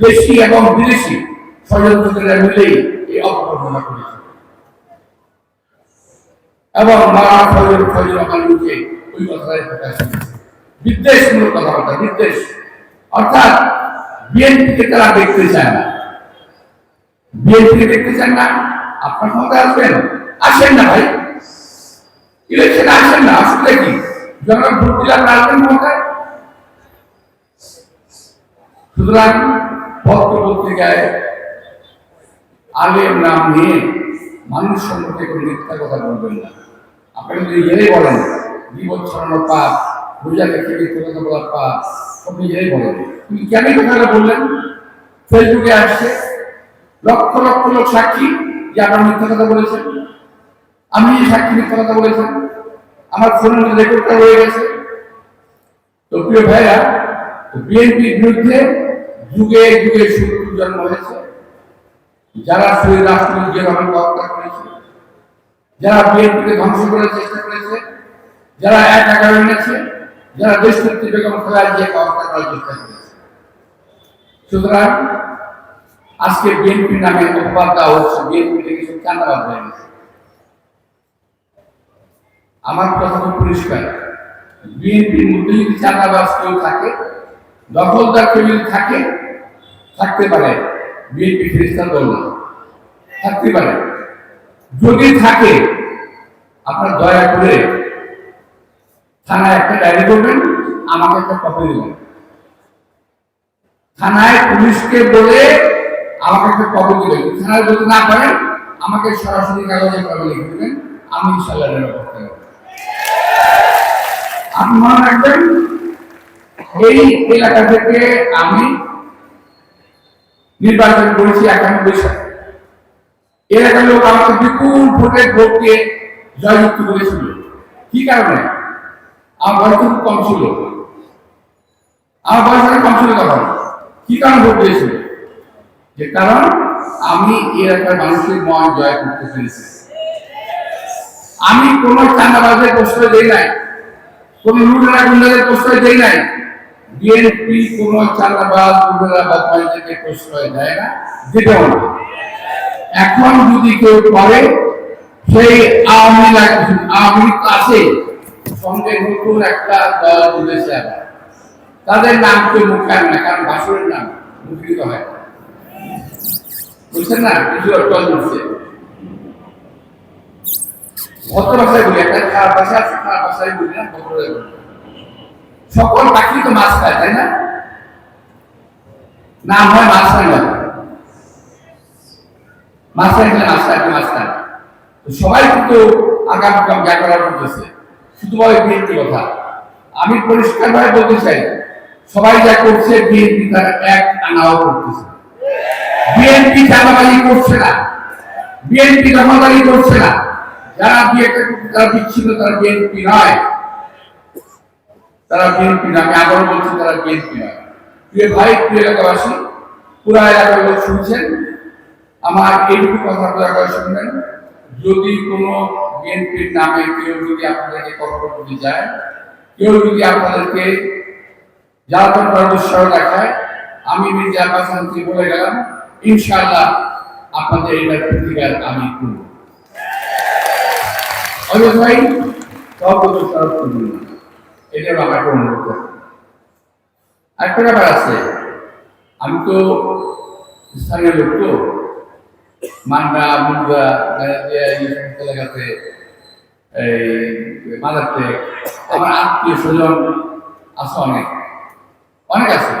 দেশি এবং বিদেশি ষড়যন্ত্রকারীরা মিলেই এই অপকল্পনা করেছে। এবং মারা ফজল ফজল আমার মুখে ওই কথাটাই প্রকাশ বিদ্বেষমূলক কথাবার্তা, বিদ্বেষ। অর্থাৎ বিএনপিকে তারা দেখতে চায় না। বিএনপিকে দেখতে চান না, আপনার ক্ষমতায় আসবেন। আসেন না ভাই। ইলেকশনে আসেন না, আসলে কি? জনগণ ভোট দিলে আপনার আসবেন ক্ষমতায়? সুতরাং পত্র পত্রিকায় আলের নাম নিয়ে মানুষ সম্পর্কে কোনো মিথ্যা কথা বলবেন না। আপনি যদি নিজেরাই বলেন বিপদ ছড়ানোর পাপ, রোজা রেখে মিথ্যা কথা বলার পাপ সব নিজেরাই বলেন। কিন্তু কেন কথাটা বললেন? ফেসবুকে আসছে, লক্ষ লক্ষ লোক সাক্ষী যে আপনার মিথ্যা কথা বলেছেন। আমি সাক্ষী মিথ্যা কথা বলেছেন, আমার ফোনের রেকর্ডটা রয়ে গেছে। তো প্রিয় ভাইরা বিএনপির বিরুদ্ধে যুগে যুগে শত্রু জন্ম হয়েছে। যারা শহীদ রাষ্ট্রপতি জিয়া রহমানকে হত্যা করেছে যারা বিএনপিকে ধ্বংস করার চেষ্টা করেছে, যারা এক এগারো এনেছে, যারা দেশ নেত্রী বেগম খালেদা জিয়াকে হত্যা করার চেষ্টা করেছে। সুতরাং আজকে বিএনপি নামে অপবাদ দেওয়া হচ্ছে, বিএনপি থেকে চান্দাবাদ হয়ে গেছে আমার কথা পরিষ্কার, বিএনপির মধ্যে যদি চাঁদাবাজ কেউ থাকে দখলদার কেউ যদি থাকে, থাকতে পারে। বিএনপি খ্রিস্টান দল না, থাকতে পারে। যদি থাকে, আপনার দয়া করে থানায় একটা ডায়েরি করবেন, আমাকে একটা কপি দেবেন। থানায় পুলিশকে বলে আমাকে একটা কপি দিবেন। থানায় যদি না পারেন, আমাকে সরাসরি কাগজে কপি লিখে দেবেন। আমি ইনশাল্লাহ আপনি মনে রাখবেন এই এলাকা থেকে আমি নির্বাচন করেছি একানব্বই সালে এলাকার লোক আমাকে বিপুল ভোটে ভোট দিয়ে জয়যুক্ত করেছিল। কি কারণে? আমার বয়স খুব কম ছিল। আমার বয়স অনেক কম ছিল তখন। কি কারণে ভোট দিয়েছিল যে কারণ আমি এলাকার মানুষের মন জয় করতে পেরেছি। আমি কোন চাঁদাবাজের প্রশ্রয় দেই নাই। কোন লুটেরা গুন্ডাদের প্রশ্রয় দেই নাই। বিএনপি কোন বদমাইশদেরকে প্রশ্রয় দেয় না? না। এখন যদি কেউ করে, সেই আওয়ামী লীগ আওয়ামী লীগ আছে, সঙ্গে নতুন একটা দল তুলেছে তাদের নাম কেউ না, কারণ বাসুরের নাম হয় বুঝছেন না? কিছু উঠছে ভদ্র ভাষায় বলি, একটা খারাপ ভাষা খারাপ ভাষায় বলি না, ভদ্র সকল পাখি তো মাছ খায়, তাই না? নাম হয় মাছ খায় না। মাছ খায় না, মাছ খায় মাছ খায় সবাই কিন্তু আগাম আগাম যা করার করতেছে। শুধু বলে বিএনপি কথা। আমি পরিষ্কারভাবে বলতে চাই, সবাই যা করছে, বিএনপি তার এক আনাও করতেছে। বিএনপি চাঁদাবাজি করছে না। বিএনপি দখলদারি করছে না। যারা বিয়েটা তারা বিচ্ছিন্ন, তারা বিএনপি নয়। তারা বিএনপি না, আমি আবারও বলছি তারা বিএনপি নয় প্রিয় ভাই, প্রিয় এলাকাবাসী, পুরা এলাকার লোক শুনছেন, আমার এইটুকু কথা দয়া করে শুনবেন। যদি কোনো বিএনপির নামে কেউ যদি আপনাদেরকে কষ্ট করতে যায়, কেউ যদি আপনাদেরকে জ্বালাতন করার উৎসাহ দেখায়, আমি মির্জা আব্বাস বলে গেলাম, ইনশাআল্লাহ আপনাদের এটার প্রতিকার আমি করব। অজয় ভাই সর্বত সরব করবেন না এটা আমাকে অনুরোধ করব। আরেকটা ব্যাপার আছে, আমি তো স্থানীয় লোক তো মান্ডা মুন্ডা এলাকাতে, এই মাদারতে আমার আত্মীয় স্বজন আছে অনেক। অনেক আছে।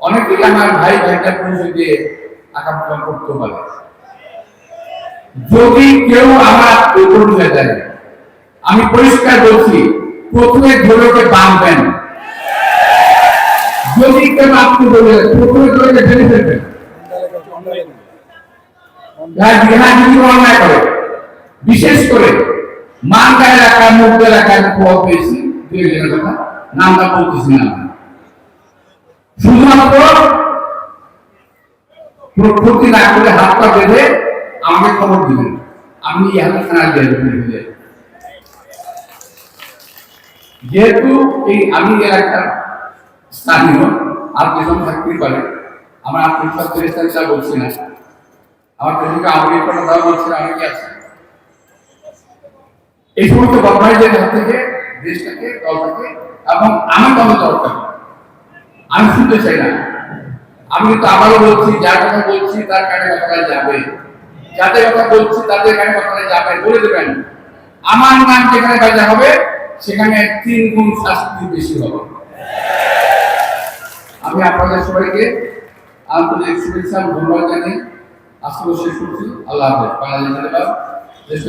অনেকেই আমার ভাই ভাইটা পরিচয় দিয়ে আকাঙ্ক্ষা করতে পারে। যদি কেউ আমার আত্মীয় পরিচয় দেয় আমি পরিষ্কার বলছি প্রথমে ধরেকে বাঁধবেন যদি কেউ আত্মীয় বলে, প্রথমে ফেলবেন। করে? বিশেষ করে মানগা এলাকা মুখ এলাকায় খবর পেয়েছি। কথা, নামটা বলতেছি না। শুধুমাত্র প্রকৃতি না করে হাত পা বেঁধে আমাকে খবর দিবেন আমি এখানে থানা দিয়ে যেহেতু এই আমি এলাকার স্থানীয়, আর যেসব থাকতেই পারে, আমার আত্মবিশ্বাস ফেরেস্তারিতা বলছি না। আমার প্রেমিকা আবেগ করা দেওয়া বলছে না অনেকে আছে? এই সমস্ত বদমাইদের হাত থেকে, দেশটাকে, দলটাকে, এবং আমি কত দরকার আমি শুনতে চাই না। আমি কিন্তু আবারও বলছি, যার কথা বলছি, তার কানে কথাটা যাবে। যাদের কথা বলছি, তাদের কানে কথাটা যাবে, বলে দেবেন। আমার নাম যেখানে বাজা হবে সেখানে তিন গুণ শাস্তি বেশি হবে। আমি আপনাদের সবাইকে আন্তরিক শুভেচ্ছা ধন্যবাদ জানিয়ে আজকে শেষ করছি। আল্লাহ হাফেজ। বাংলাদেশ দেশ